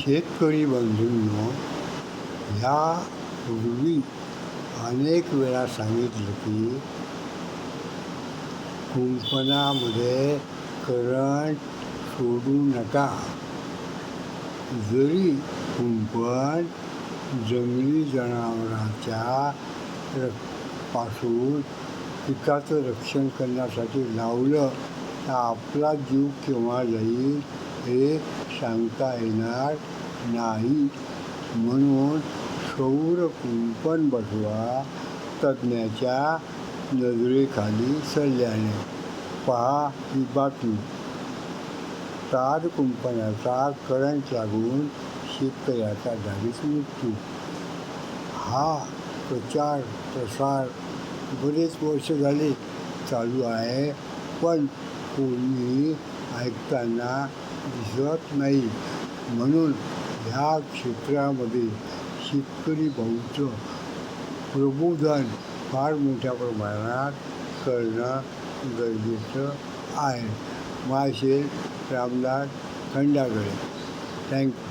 शेतकरी बंधूंनो ह्या पूर्वी अनेक वेळा सांगितलं की कुंपणामध्ये करंट सोडू नका. जरी कुंपण जंगली जनावरांच्या र पासून पिकाचं रक्षण करण्यासाठी लावलं तर आपला जीव केव्हा जाईल? हे सांगता येणार नाही. म्हणून सौर कुंपण बसवा तज्ज्ञाच्या नजरेखाली सल्ल्याने. पहा ही बातमी. ताज कुंपणाचा करंट लागून शेतकऱ्याचा झालीच मृत्यू. हा प्रचार प्रसार बरेच वर्ष झाले चालू आहे पण कोणी ऐकताना दिसत नाही. म्हणून ह्या क्षेत्रामध्ये शेतकरी भाऊचं प्रबोधन फार मोठ्या प्रमाणात करणं गरजेचं आहे. माशे रामदास खंडागळे. थँक्यू